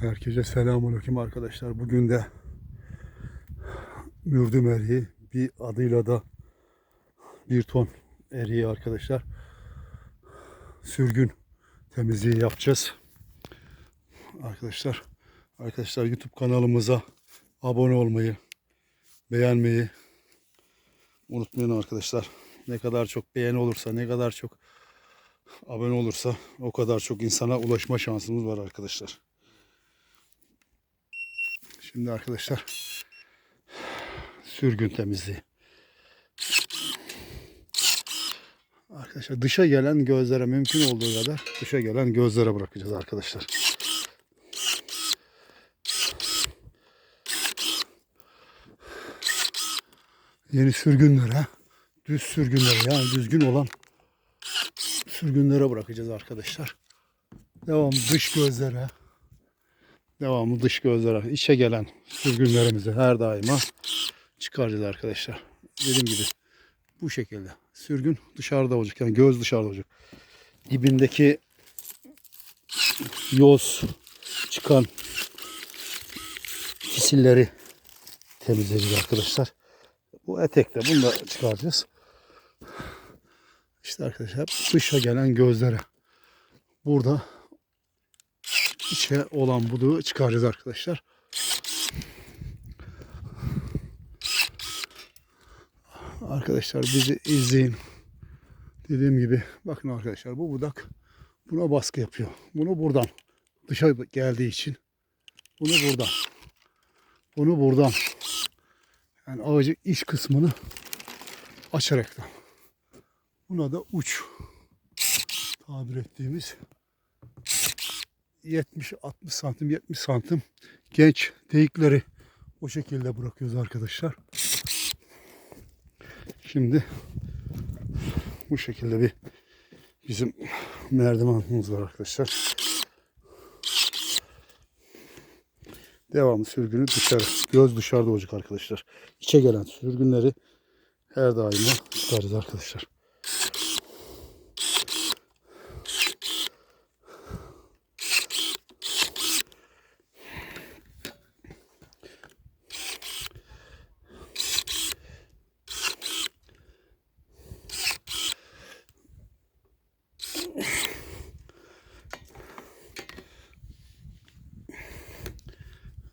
Herkese selamünaleyküm arkadaşlar. Bugün de mürdüm eriği bir adıyla da bir ton eriği arkadaşlar. Sürgün temizliği yapacağız. Arkadaşlar arkadaşlar YouTube kanalımıza abone olmayı, beğenmeyi unutmayın arkadaşlar. Ne kadar çok beğeni olursa, ne kadar çok abone olursa o kadar çok insana ulaşma şansımız var arkadaşlar. Şimdi arkadaşlar sürgün temizliği. Arkadaşlar dışa gelen gözlere mümkün olduğu kadar dışa gelen gözlere bırakacağız arkadaşlar. Yeni sürgünlere, düz sürgünlere yani düzgün olan sürgünlere bırakacağız arkadaşlar. Devam dış gözlere, devamlı dış gözlere, içe gelen sürgünlerimizi her daima çıkaracağız arkadaşlar. Dediğim gibi bu şekilde. Sürgün dışarıda olacak. Yani göz dışarıda olacak. Dibindeki yoz çıkan fisilleri temizleyeceğiz arkadaşlar. Bu etekte bunu da çıkaracağız. İşte arkadaşlar dışa gelen gözlere. Burada içe olan buduğu çıkaracağız arkadaşlar. Arkadaşlar bizi izleyin. Dediğim gibi bakın arkadaşlar bu budak buna baskı yapıyor. Bunu buradan dışa geldiği için bunu buradan bunu buradan yani ağacın iç kısmını açarak da buna da uç tabir ettiğimiz 70-60 santim 70 santim genç teyikleri o şekilde bırakıyoruz arkadaşlar. Şimdi bu şekilde bir bizim merdivenimiz var arkadaşlar. Devamlı sürgünü dışarı, göz dışarıda olacak arkadaşlar. İçe gelen sürgünleri her daima tutarız arkadaşlar.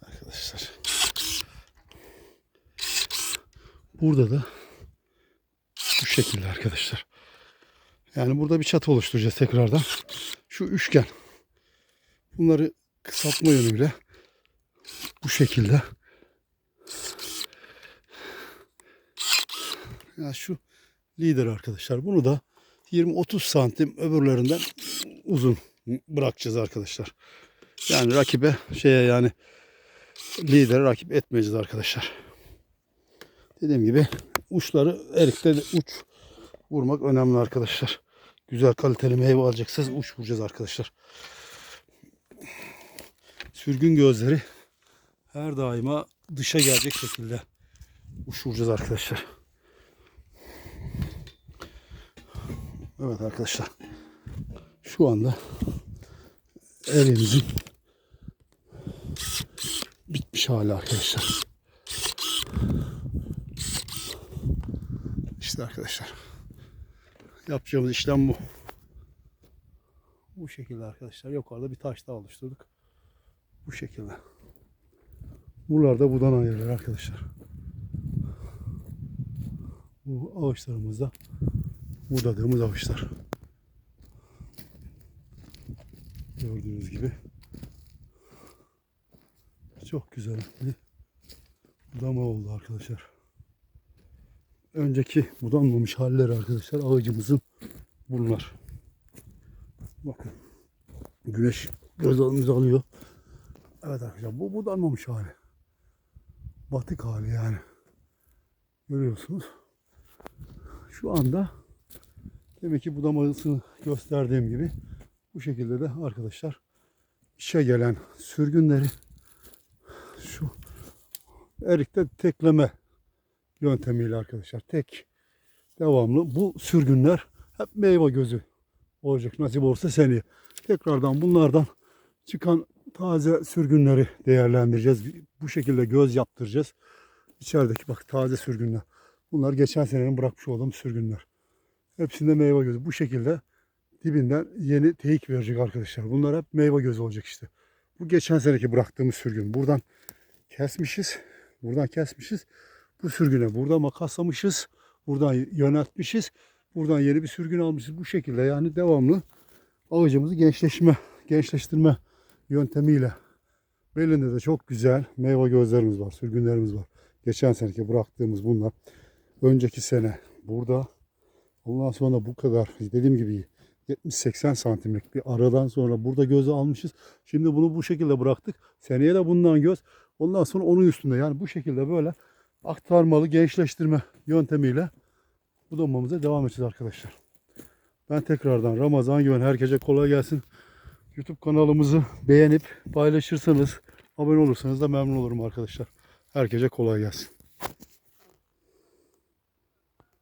Arkadaşlar. Burada da bu şekilde arkadaşlar. Yani burada bir çatı oluşturacağız tekrardan. Şu üçgen. Bunları kısaltma yönüyle bu şekilde. Ya şu lider arkadaşlar. Bunu da 20-30 santim öbürlerinden uzun bırakacağız arkadaşlar. Yani rakibe şeye yani lideri rakip etmeyeceğiz arkadaşlar. Dediğim gibi uçları erikte uç vurmak önemli arkadaşlar. Güzel kaliteli meyve alacaksınız uç vuracağız arkadaşlar. Sürgün gözleri her daima dışa gelecek şekilde uç vuracağız arkadaşlar. Evet arkadaşlar. Şu anda elimizin bitmiş hali arkadaşlar. İşte arkadaşlar. Yapacağımız işlem bu. Bu şekilde arkadaşlar. Yukarıda bir taş daha oluşturduk. Bu şekilde. Buralarda budan ayırır arkadaşlar. Bu ağaçlarımızda budadığımız ağaçlar. Gördüğünüz gibi çok güzel bir budama oldu arkadaşlar. Önceki budanmamış halleri arkadaşlar ağacımızın bunlar. Bakın güneş göz önümüze alıyor. Evet arkadaşlar bu budanmamış hali. Batık hali yani. Görüyorsunuz. Şu anda demek ki budamasını gösterdiğim gibi bu şekilde de arkadaşlar işe gelen sürgünleri şu erikte tekleme yöntemiyle arkadaşlar. Tek devamlı bu sürgünler hep meyve gözü olacak nasip olursa seneye. Tekrardan bunlardan çıkan taze sürgünleri değerlendireceğiz. Bu şekilde göz yaptıracağız. İçerideki bak taze sürgünler. Bunlar geçen senenin bırakmış olduğum sürgünler. Hepsinde meyve gözü. Bu şekilde dibinden yeni teyik verecek arkadaşlar. Bunlar hep meyve gözü olacak işte. Bu geçen seneki bıraktığımız sürgün. Buradan kesmişiz. Buradan kesmişiz. Bu sürgüne burada makaslamışız. Buradan yöneltmişiz. Buradan yeni bir sürgün almışız. Bu şekilde yani devamlı ağacımızı gençleşme, gençleştirme yöntemiyle. Belinde de çok güzel meyve gözlerimiz var, sürgünlerimiz var. Geçen seneki bıraktığımız bunlar. Önceki sene burada. Ondan sonra bu kadar dediğim gibi 70-80 santimlik bir aradan sonra burada gözü almışız. Şimdi bunu bu şekilde bıraktık. Seneye de bundan göz. Ondan sonra onun üstünde yani bu şekilde böyle aktarmalı gençleştirme yöntemiyle budamamıza devam edeceğiz arkadaşlar. Ben tekrardan Ramazan güven herkese kolay gelsin. YouTube kanalımızı beğenip paylaşırsanız abone olursanız da memnun olurum arkadaşlar. Herkese kolay gelsin.